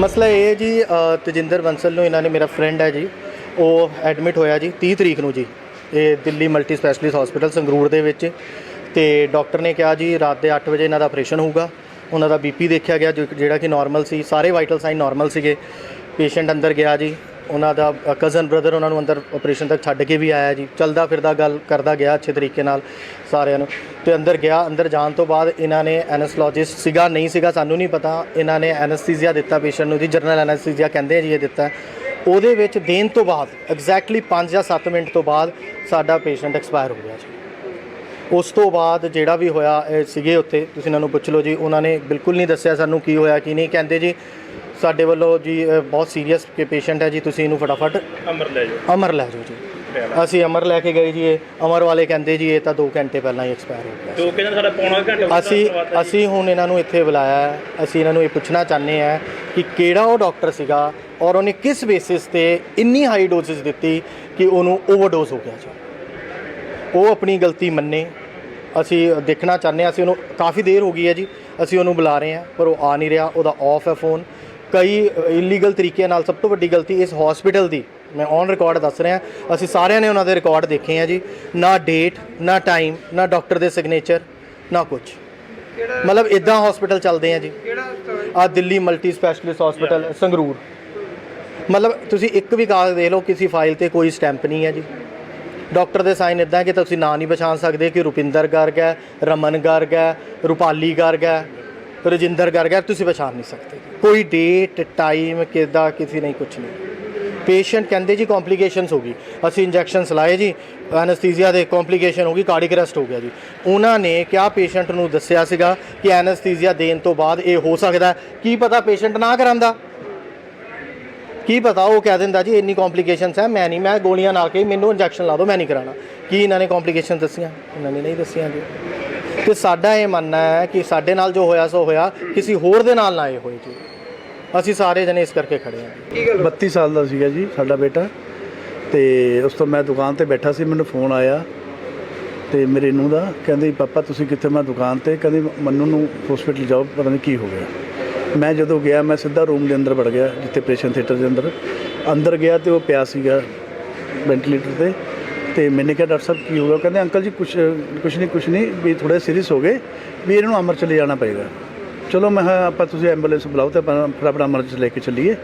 ਮਸਲਾ ਇਹ ਹੈ ਜੀ ਅ, ਤਜਿੰਦਰ ਬੰਸਲ ਨੂੰ ਇਹਨਾਂ ਨੇ ਮੇਰਾ ਫਰੈਂਡ ਹੈ ਜੀ ਉਹ ਐਡਮਿਟ ਹੋਇਆ ਜੀ 30 ਤਰੀਕ ਨੂੰ ਜੀ ਇਹ Delhi multi specialist hospital Sangrur ਦੇ ਵਿੱਚ। ਤੇ ਡਾਕਟਰ ਨੇ ਕਿਹਾ ਜੀ ਰਾਤ ਦੇ 8 ਵਜੇ ਇਹਨਾਂ ਦਾ ਆਪਰੇਸ਼ਨ ਹੋਊਗਾ। ਉਹਨਾਂ ਦਾ ਬੀਪੀ ਦੇਖਿਆ ਗਿਆ ਜੋ- ਜਿਹੜਾ ਕਿ ਨਾਰਮਲ ਸੀ ਸਾਰੇ ਵਾਈਟਲ ਸਾਈਨ ਨਾਰਮਲ ਸੀਗੇ। ਪੇਸ਼ੈਂਟ ਅੰਦਰ ਗਿਆ ਜੀ ਉਹਨਾਂ ਦਾ ਕਜ਼ਨ ਬ੍ਰਦਰ ਉਹਨਾਂ ਨੂੰ ਅੰਦਰ ਆਪਰੇਸ਼ਨ ਤੱਕ ਛੱਡ ਕੇ ਵੀ ਆਇਆ ਜੀ। ਚਲਦਾ ਫਿਰਦਾ ਗੱਲ ਕਰਦਾ ਗਿਆ ਅੱਛੇ ਤਰੀਕੇ ਨਾਲ ਸਾਰਿਆਂ ਨੂੰ। ਤੇ ਅੰਦਰ ਗਿਆ, ਅੰਦਰ ਜਾਣ ਤੋਂ ਬਾਅਦ ਇਹਨਾਂ ਨੇ ਐਨਸਥੋਲੋਜਿਸਟ ਸੀਗਾ, ਨਹੀਂ ਸੀਗਾ, ਸਾਨੂੰ ਨਹੀਂ ਪਤਾ। ਇਹਨਾਂ ਨੇ ਐਨਸਥੀਸੀਆ ਦਿੱਤਾ ਪੇਸ਼ੈਂਟ ਨੂੰ ਜੀ ਜਨਰਲ ਐਨਸਥੀਸੀਆ ਕਹਿੰਦੇ ਆ ਜੀ ਇਹ ਦਿੱਤਾ। ਉਹਦੇ ਵਿੱਚ ਦੇਣ ਤੋਂ ਬਾਅਦ ਐਗਜ਼ੈਕਟਲੀ 5 ਜਾਂ 7 ਮਿੰਟ ਤੋਂ ਬਾਅਦ ਸਾਡਾ ਪੇਸ਼ੈਂਟ ਐਕਸਪਾਇਰ ਹੋ ਗਿਆ ਜੀ। ਉਸ ਤੋਂ ਬਾਅਦ ਜਿਹੜਾ ਵੀ ਹੋਇਆ, ਇਹ ਸੀਗੇ ਉੱਥੇ, ਤੁਸੀਂ ਇਹਨਾਂ ਨੂੰ ਪੁੱਛ ਲਓ ਜੀ, ਉਹਨਾਂ ਨੇ ਬਿਲਕੁਲ ਨਹੀਂ ਦੱਸਿਆ ਸਾਨੂੰ ਕੀ ਹੋਇਆ, ਕੀ ਨਹੀਂ। ਕਹਿੰਦੇ ਜੀ ਸਾਡੇ ਵੱਲੋਂ ਜੀ ਬਹੁਤ ਸੀਰੀਅਸ ਕਿ ਪੇਸ਼ੈਂਟ ਹੈ ਜੀ ਤੁਸੀਂ ਇਹਨੂੰ ਫਟਾਫਟ ਅਮਰ ਲੈ ਜਾਓ। ਅਮਰ ਲੈ ਜਾਓ ਜੀ। ਅਸੀਂ ਅਮਰ ਲੈ ਕੇ ਗਏ ਜੀ ਇਹ ਅਮਰ ਵਾਲੇ ਕਹਿੰਦੇ ਜੀ ਇਹ ਤਾਂ 2 ਘੰਟੇ ਪਹਿਲਾਂ ਹੀ ਐਕਸਪਾਇਰ ਹੋ ਗਿਆ ਦੋ ਕਹਿੰਦੇ ਸਾਡਾ ਪੌਣਾ ਘੰਟਾ ਅਸੀਂ ਅਸੀਂ ਹੁਣ ਇਹਨਾਂ ਨੂੰ ਇੱਥੇ ਬੁਲਾਇਆ ਹੈ। ਅਸੀਂ ਇਹਨਾਂ ਨੂੰ ਇਹ ਪੁੱਛਣਾ ਚਾਹੁੰਦੇ ਆ ਕਿ ਕਿਹੜਾ ਉਹ ਡਾਕਟਰ ਸੀਗਾ ਔਰ ਉਹਨੇ ਕਿਸ ਬੇਸਿਸ ਤੇ ਇੰਨੀ ਹਾਈ ਡੋਜ਼ਸ ਦਿੱਤੀ ਕਿ ਉਹਨੂੰ ਓਵਰਡੋਜ਼ ਹੋ ਗਿਆ ਜੀ। ਉਹ ਆਪਣੀ ਗਲਤੀ ਮੰਨੇ। ਅਸੀਂ ਦੇਖਣਾ ਚਾਹੁੰਦੇ ਹਾਂ ਅਸੀਂ ਉਹਨੂੰ ਕਾਫੀ ਦੇਰ ਹੋ ਗਈ ਹੈ ਜੀ। ਅਸੀਂ ਉਹਨੂੰ ਬੁਲਾ ਰਹੇ ਹਾਂ ਪਰ ਉਹ ਆ ਨਹੀਂ ਰਿਹਾ। ਉਹਦਾ ਆਫ ਹੈ ਫੋਨ ਕਈ ਇਲੀਗਲ ਤਰੀਕੇ ਨਾਲ ਸਭ ਤੋਂ ਵੱਡੀ ਗਲਤੀ ਇਸ ਹਸਪੀਟਲ ਦੀ ਮੈਂ ਔਨ ਰਿਕਾਰਡ ਦੱਸ ਰਿਹਾ ਅਸੀਂ ਸਾਰਿਆਂ ਨੇ ਉਹਨਾਂ ਦੇ ਰਿਕਾਰਡ ਦੇਖੇ ਆ ਜੀ ਨਾ ਡੇਟ ਨਾ ਟਾਈਮ ਨਾ ਡਾਕਟਰ ਦੇ ਸਿਗਨੇਚਰ ਨਾ ਕੁਝ ਮਤਲਬ ਇਦਾਂ ਹਸਪੀਟਲ ਚੱਲਦੇ ਆ ਜੀ। ਆ Delhi multi specialist hospital Sangrur. ਮਤਲਬ ਤੁਸੀਂ ਇੱਕ ਵੀ ਕਾਗਜ਼ ਦੇਖ ਲਓ ਕਿਸੇ ਫਾਈਲ ਤੇ ਕੋਈ ਸਟੈਂਪ ਨਹੀਂ ਹੈ ਜੀ। ਡਾਕਟਰ ਦੇ ਸਾਈਨ ਇਦਾਂ ਕਿ ਤੁਸੀਂ ਨਾਂ ਨਹੀਂ ਪਛਾਣ ਸਕਦੇ ਕਿ ਰੁਪਿੰਦਰ ਗਰਗ ਹੈ ਰਮਨ ਗਰਗ ਹੈ ਰੂਪਾਲੀ ਗਰਗ ਹੈ। ਰਜਿੰਦਰ ਗਰਗ ਤੁਸੀਂ ਪਛਾਣ ਨਹੀਂ ਸਕਦੇ। ਕੋਈ ਡੇਟ ਟਾਈਮ ਕਿਦਾ, ਕਿਸੇ ਨਹੀਂ ਕੁਝ ਨਹੀਂ। ਪੇਸ਼ੈਂਟ ਕਹਿੰਦੇ ਜੀ ਕੰਪਲਿਕੇਸ਼ਨਸ ਹੋ ਗਈ। ਅਸੀਂ ਇੰਜੈਕਸ਼ਨਸ ਲਾਏ ਜੀ ਐਨਸਥੀਸੀਆ ਦੇ ਕੰਪਲਿਕੇਸ਼ਨ ਹੋ ਗਈ ਕਾਰਡਿਕ ਅਰੈਸਟ ਹੋ ਗਿਆ ਜੀ। ਉਹਨਾਂ ਨੇ ਕਿਹਾ ਪੇਸ਼ੈਂਟ ਨੂੰ ਦੱਸਿਆ ਸੀਗਾ ਕਿ ਐਨਸਥੀਸੀਆ ਦੇਣ ਤੋਂ ਬਾਅਦ ਇਹ ਹੋ ਸਕਦਾ ਕੀ ਪਤਾ ਪੇਸ਼ੈਂਟ ਨਾ ਕਰਾਂਦਾ? ਕੀ ਪਤਾ ਉਹ ਕਹਿ ਦਿੰਦਾ ਜੀ, ਇੰਨੀ ਕੰਪਲਿਕੇਸ਼ਨਸ ਹੈ, ਮੈਂ ਨਹੀਂ, ਮੈਂ ਗੋਲੀਆਂ ਨਾਲ ਕੇ ਮੈਨੂੰ ਇੰਜੈਕਸ਼ਨ ਲਾ ਦਿਓ, ਮੈਂ ਨਹੀਂ ਕਰਾਣਾ ਕੀ ਇਹਨਾਂ ਨੇ ਕੰਪਲਿਕੇਸ਼ਨ ਦੱਸੀਆਂ? ਇਹਨਾਂ ਨੇ ਨਹੀਂ ਦੱਸੀਆਂ ਜੀ। ਤੇ ਸਾਡਾ ਇਹ ਮੰਨਣਾ ਹੈ ਕਿ ਸਾਡੇ ਨਾਲ ਜੋ ਹੋਇਆ ਸੋ ਹੋਇਆ ਕਿਸੇ ਹੋਰ ਦੇ ਨਾਲ ਨਾ ਇਹ ਹੋਏ ਜੀ। ਅਸੀਂ ਸਾਰੇ ਜਣੇ ਇਸ ਕਰਕੇ ਖੜੇ ਹਾਂ। 32 ਸਾਲ ਦਾ ਸੀਗਾ ਜੀ ਸਾਡਾ ਬੇਟਾ। ਤੇ ਉਸ ਤੋਂ ਮੈਂ ਦੁਕਾਨ ਤੇ ਬੈਠਾ ਸੀ ਮੈਨੂੰ ਫੋਨ ਆਇਆ। ਤੇ ਮੇਰੇ ਨੂੰ ਦਾ ਕਹਿੰਦੇ ਪਾਪਾ ਤੁਸੀਂ ਕਿੱਥੇ? ਮੈਂ ਦੁਕਾਨ ਤੇ। ਕਹਿੰਦੇ ਮੰਨੂ ਨੂੰ ਹਸਪੀਟਲ ਜਾਓ ਪਤਾ ਨਹੀਂ ਕੀ ਹੋ ਗਿਆ। ਮੈਂ ਜਦੋਂ ਗਿਆ ਮੈਂ ਸਿੱਧਾ ਰੂਮ ਦੇ ਅੰਦਰ ਵੜ ਗਿਆ ਜਿੱਥੇ ਆਪਰੇਸ਼ਨ ਥੀਏਟਰ ਦੇ ਅੰਦਰ। ਅੰਦਰ ਗਿਆ ਤੇ ਉਹ ਪਿਆ ਸੀਗਾ ਵੈਂਟੀਲੇਟਰ ਤੇ। ਤੇ ਮੈਨੇ ਕਿਹਾ, ਡਾਕਟਰ ਸਾਹਿਬ, ਕੀ ਹੋ ਕਹਿੰਦੇ, ਅੰਕਲ ਜੀ, ਕੁਛ ਕੁਛ ਨਹੀਂ ਕੁਛ ਨਹੀਂ ਵੀ ਥੋੜੇ ਸੀਰੀਅਸ ਹੋ ਗਏ, ਵੀ ਇਹਨਾਂ ਨੂੰ ਅਮਰ ਚਲੇ ਜਾਣਾ ਪਏਗਾ। ਚਲੋ, ਮੈਂ ਕਿਹਾ, ਆਪਾਂ ਤੁਸੀਂ ਐਂਬੂਲੈਂਸ ਬੁਲਾਓ ਤੇ ਆਪਾਂ ਫਟਾਫਟ ਅਮਰ ਚ ਲੈ ਕੇ ਚੱਲੀਏ।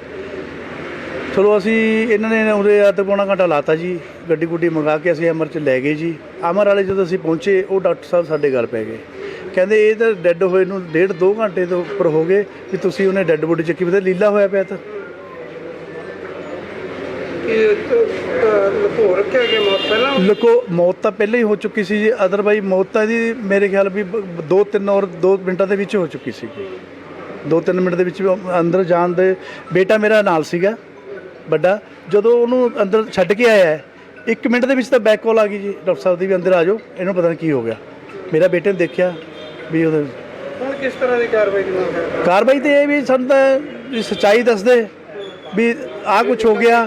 ਚਲੋ, ਅਸੀਂ ਇਹਨਾਂ ਨੇ ਉਹਦੇ ਅੱਧ ਪੌਣਾ ਘੰਟਾ ਲਾਤਾ ਜੀ, ਗੱਡੀ ਗੁੱਡੀ ਮੰਗਾ ਕੇ ਅਸੀਂ ਅਮਰ ਚ ਲੈ ਗਏ ਜੀ। ਅਮਰ ਵਾਲੇ ਜਦੋਂ ਅਸੀਂ ਪਹੁੰਚੇ, ਉਹ ਡਾਕਟਰ ਸਾਹਿਬ ਸਾਡੇ ਗੱਲ ਪੈ ਗਏ। ਕਹਿੰਦੇ, ਇਹ ਤਾਂ ਡੈੱਡ ਹੋਏ ਨੂੰ ਡੇਢ ਦੋ ਘੰਟੇ ਤੋਂ ਉੱਪਰ ਹੋ ਗਏ, ਵੀ ਤੁਸੀਂ ਉਹਨੇ ਡੈੱਡ ਬੋਡੀ ਚੱਕੀ ਵੀ ਤਾਂ ਲੀਲਾ ਹੋਇਆ ਪਿਆ ਤਾਂ। ਲੁਕੋ ਰੱਖਿਆ ਗਿਆ ਮੌਤ ਪਹਿਲਾਂ? ਲਕੋ ਮੌਤ ਤਾਂ ਪਹਿਲਾਂ ਹੀ ਹੋ ਚੁੱਕੀ ਸੀ ਜੀ। ਅਦਰਵਾਈਜ਼ ਮੌਤ ਤਾਂ ਇਹਦੀ ਮੇਰੇ ਖਿਆਲ ਵੀ 2-3 ਔਰ 2 ਮਿੰਟਾਂ ਦੇ ਵਿੱਚ ਹੋ ਚੁੱਕੀ ਸੀ 2-3 ਮਿੰਟ ਦੇ ਵਿੱਚ ਅੰਦਰ ਜਾਣ ਦੇ ਬੇਟਾ ਮੇਰਾ ਨਾਲ ਸੀਗਾ ਵੱਡਾ। ਜਦੋਂ ਉਹਨੂੰ ਅੰਦਰ ਛੱਡ ਕੇ ਆਇਆ ਹੈ, ਇੱਕ ਮਿੰਟ ਦੇ ਵਿੱਚ ਤਾਂ ਬੈਕ ਕਾਲ ਆ ਗਈ ਜੀ। ਡਾਕਟਰ ਸਾਹਿਬ ਦੀ ਵੀ ਅੰਦਰ ਆ ਜਾਓ ਇਹਨੂੰ ਪਤਾ ਨਹੀਂ ਕੀ ਹੋ ਗਿਆ। ਮੇਰਾ ਬੇਟੇ ਨੇ ਦੇਖਿਆ ਵੀ ਉਹਦੇ ਹੁਣ ਕਿਸ ਤਰ੍ਹਾਂ ਦੀ ਕਾਰਵਾਈ ਦੀ ਮੰਗ ਹੈ? ਕਾਰਵਾਈ ਤੇ ਇਹ ਵੀ ਸਾਨੂੰ ਤਾਂ ਸੱਚਾਈ ਦੱਸਦੇ ਵੀ ਆਹ ਕੁਝ ਹੋ ਗਿਆ।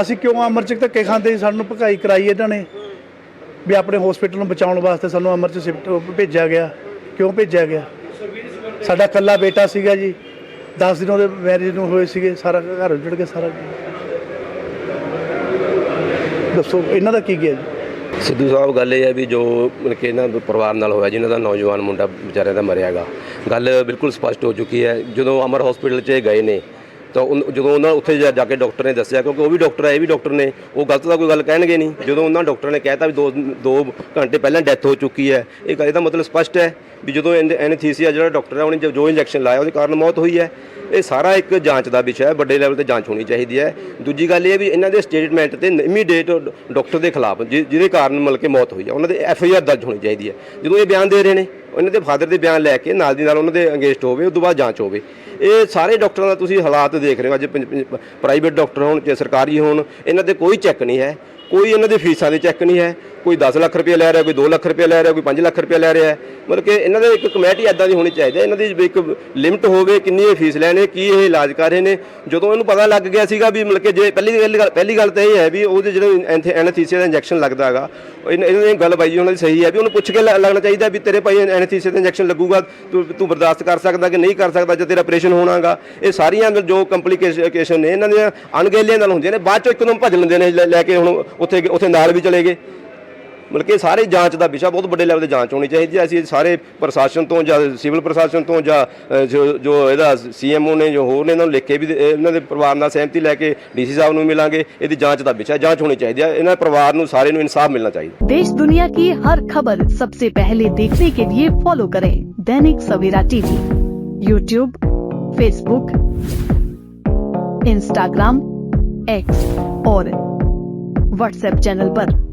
ਅਸੀਂ ਕਿਉਂ ਅਮਰਚਕ ਧੱਕੇ ਖਾਂਦੇ ਸੀ? ਸਾਨੂੰ ਭਕਾਈ ਕਰਾਈ ਇਹਨਾਂ ਨੇ। ਵੀ ਆਪਣੇ ਹਸਪੀਟਲ ਨੂੰ ਬਚਾਉਣ ਵਾਸਤੇ ਸਾਨੂੰ ਅਮਰਚ ਸ਼ਿਫਟ ਭੇਜਿਆ ਗਿਆ। ਕਿਉਂ ਭੇਜਿਆ ਗਿਆ? ਸਾਡਾ ਕੱਲਾ ਬੇਟਾ ਸੀਗਾ ਜੀ। 10 ਦਿਨ ਉਹਦੇ ਮੈਰਿਜ ਨੂੰ ਹੋਏ ਸੀਗੇ। ਸਾਰਾ ਘਰ ਉੱਜੜ ਗਿਆ ਸਾਰਾ। ਦੱਸੋ, ਇਹਨਾਂ ਦਾ ਕੀ ਗਿਆ ਜੀ? ਸਿੱਧੂ ਸਾਹਿਬ, ਗੱਲ ਇਹ ਹੈ ਵੀ ਜੋ ਮਤਲਬ ਕਿ ਇਹਨਾਂ ਦੇ ਪਰਿਵਾਰ ਨਾਲ ਹੋਇਆ, ਜਿਨ੍ਹਾਂ ਦਾ ਨੌਜਵਾਨ ਮੁੰਡਾ ਵਿਚਾਰਿਆਂ ਦਾ ਮਰਿਆਗਾ ਗੱਲ ਬਿਲਕੁਲ ਸਪਸ਼ਟ ਹੋ ਚੁੱਕੀ ਹੈ। ਜਦੋਂ ਅਮਰ ਹਸਪੀਟਲ 'ਚ ਗਏ ਨੇ ਤਾਂ ਉਨ- ਜਦੋਂ ਉਹਨਾਂ ਉੱਥੇ ਜਾ ਜਾ ਕੇ ਡਾਕਟਰ ਨੇ ਦੱਸਿਆ, ਕਿਉਂਕਿ ਉਹ ਵੀ ਡਾਕਟਰ ਹੈ ਇਹ ਵੀ ਡਾਕਟਰ ਨੇ, ਉਹ ਗਲਤ ਤਾਂ ਕੋਈ ਗੱਲ ਕਹਿਣਗੇ ਨਹੀਂ। ਜਦੋਂ ਉਹਨਾਂ ਡਾਕਟਰ ਨੇ ਕਹਿਤਾ ਵੀ 2 2 ਘੰਟੇ ਪਹਿਲਾਂ ਡੈਥ ਹੋ ਚੁੱਕੀ ਹੈ, ਇਹ ਇਹਦਾ ਮਤਲਬ ਸਪਸ਼ਟ ਹੈ ਵੀ ਜਦੋਂ ਐਨਥੀਸੀਆ ਜਿਹੜਾ ਡਾਕਟਰ ਹੈ, ਉਹਨੇ ਜੋ- ਇੰਜੈਕਸ਼ਨ ਲਾਇਆ, ਉਹਦੇ ਕਾਰਨ ਮੌਤ ਹੋਈ ਹੈ। ਇਹ ਸਾਰਾ ਇੱਕ ਜਾਂਚ ਦਾ ਵਿਸ਼ਾ ਹੈ, ਵੱਡੇ ਲੈਵਲ ਤੇ ਜਾਂਚ ਹੋਣੀ ਚਾਹੀਦੀ ਹੈ। ਦੂਜੀ ਗੱਲ ਇਹ ਵੀ ਇਹਨਾਂ ਦੇ ਸਟੇਟਮੈਂਟ ਤੇ ਇਮੀਡੀਏਟ ਡਾਕਟਰ ਦੇ ਖਿਲਾਫ, ਜਿ- ਜਿਹਦੇ ਕਾਰਨ ਮਤਲਬ ਕਿ ਮੌਤ ਹੋਈ ਹੈ, ਉਹਨਾਂ ਦੇ ਐਫ ਆਈ ਆਰ ਦਰਜ ਹੋਣੀ ਚਾਹੀਦੀ ਹੈ। ਜਦੋਂ ਇਹ ਬਿਆਨ ਦੇ ਰਹੇ ਨੇ ਉਹਨਾਂ ਦੇ ਫਾਦਰ ਦੇ ਬਿਆਨ ਲੈ ਕੇ ਨਾਲ ਦੀ ਨਾਲ ਉਹਨਾਂ ਦੇ ਅੰਗੇਜਟ ਹੋਵੇ ਉਸ ਤੋਂ ਬਾਅਦ ਜਾਂਚ ਹੋਵੇ। ਇਹ ਸਾਰੇ ਡਾਕਟਰਾਂ ਦਾ ਤੁਸੀਂ ਹਾਲਾਤ ਦੇਖ ਰਹੇ ਹੋ, ਅੱਜ ਪ੍ਰਾਈਵੇਟ ਡਾਕਟਰ ਹੋਣ, ਜਾਂ ਸਰਕਾਰੀ ਹੋਣ, ਇਹਨਾਂ ਤੇ ਕੋਈ ਚੈੱਕ ਨਹੀਂ ਹੈ। ਕੋਈ ਇਹਨਾਂ ਦੇ ਫੀਸਾਂ ਦੇ ਚੈੱਕ ਨਹੀਂ ਹੈ, ਕੋਈ 10 ਲੱਖ ਰੁਪਏ ਲੈ ਰਿਹਾ, ਕੋਈ 2 ਲੱਖ ਰੁਪਏ ਲੈ ਰਿਹਾ, ਕੋਈ 5 ਲੱਖ ਰੁਪਏ ਲੈ ਰਿਹਾ ਮਤਲਬ ਕਿ ਇਹਨਾਂ ਦੇ ਇੱਕ ਕਮੇਟੀ ਐਦਾਂ ਦੀ ਹੋਣੀ ਚਾਹੀਦੀ ਹੈ, ਇਹਨਾਂ ਦੀ ਵੀ ਇੱਕ ਲਿਮਟ ਹੋਵੇ ਕਿੰਨੀ ਇਹ ਫੀਸ ਲੈਣੇ, ਕੀ ਇਹ ਇਲਾਜ ਕਰ ਰਹੇ ਨੇ। ਜਦੋਂ ਇਹਨੂੰ ਪਤਾ ਲੱਗ ਗਿਆ ਸੀਗਾ ਵੀ ਮਤਲਬ ਕਿ ਜੇ ਪਹਿਲੀ ਪਹਿਲੀ ਗੱਲ ਪਹਿਲੀ ਗੱਲ ਤਾਂ ਇਹ ਹੈ ਵੀ ਉਹਦੇ ਜਿਹੜੇ ਐਨਥੀਸੀਆ ਦਾ ਇੰਜੈਕਸ਼ਨ ਲੱਗਦਾ ਹੈਗਾ ਇਹਨਾਂ ਇਹਨਾਂ ਦੀ ਗੱਲ ਬਾਈ ਉਹਨਾਂ ਦੀ ਸਹੀ ਹੈ ਵੀ ਉਹਨੂੰ ਪੁੱਛ ਕੇ ਲ- ਲੱਗਣਾ ਚਾਹੀਦਾ ਵੀ ਤੇਰੇ ਭਾਈ ਐਨਥੀਸੀਆ ਦਾ ਇੰਜੈਕਸ਼ਨ ਲੱਗੂਗਾ, ਤੂੰ ਤੂੰ ਬਰਦਾਸ਼ਤ ਕਰ ਸਕਦਾ ਕਿ ਨਹੀਂ ਕਰ ਸਕਦਾ ਜੇ ਤੇਰਾ ਆਪਰੇਸ਼ਨ ਹੋਣਾਗਾ। ਇਹ ਸਾਰੀਆਂ ਜੋ ਕੰਪਲਿਕੇਸ਼ਨ ਨੇ, ਇਹਨਾਂ ਦੀਆਂ ਅਣਗਹਿਲੀਆਂ ਨਾਲ ਹੁੰਦੀਆਂ ਨੇ, ਬਾਅਦ ਚੋਂ ਇੱਕਦਮ ਭੱਜ ਲੈਂਦੇ ਨੇ ਲੈ ਕੇ ਹੁਣ ਉੱਥੇ ਉੱਥੇ ਨਾਲ ਵੀ ਚਲੇ ਗਏ ਮਤਲਬ ਕਿ ਸਾਰੇ ਜਾਂਚ ਦਾ ਵਿਸ਼ਾ ਬਹੁਤ ਵੱਡੇ ਲੈਵਲ ਤੇ ਜਾਂਚ ਹੋਣੀ ਚਾਹੀਦੀ ਹੈ ਅਸੀਂ ਸਾਰੇ ਪ੍ਰਸ਼ਾਸਨ ਤੋਂ ਜਾਂ ਸਿਵਲ ਪ੍ਰਸ਼ਾਸਨ ਤੋਂ ਜਾਂ ਅ, ਜੋ ਜੋ ਇਹਦਾ ਸੀਐਮਓ ਨੇ ਜੋ ਹੋਰ ਨੇ ਇਹਨਾਂ ਨੂੰ ਲਿਖ ਕੇ ਵੀ ਦੇ- ਇਹਨਾਂ ਦੇ ਪਰਿਵਾਰ ਨਾਲ ਸਹਿਮਤੀ ਲੈ ਕੇ ਡੀਸੀ ਸਾਹਿਬ ਨੂੰ ਮਿਲਾਂਗੇ ਇਹਦੀ ਜਾਂਚ ਦਾ ਵਿਸ਼ਾ ਜਾਂਚ ਹੋਣੀ ਚਾਹੀਦੀ ਹੈ ਇਹਨਾਂ ਪਰਿਵਾਰ ਨੂੰ ਸਾਰੇ ਨੂੰ ਇਨਸਾਫ ਮਿਲਣਾ ਚਾਹੀਦਾ देश दुनिया की हर खबर सबसे पहले देखने के लिए फॉलो करें Dainik Savera TV YouTube Facebook Instagram X और व्हाट्सएप चैनल पर।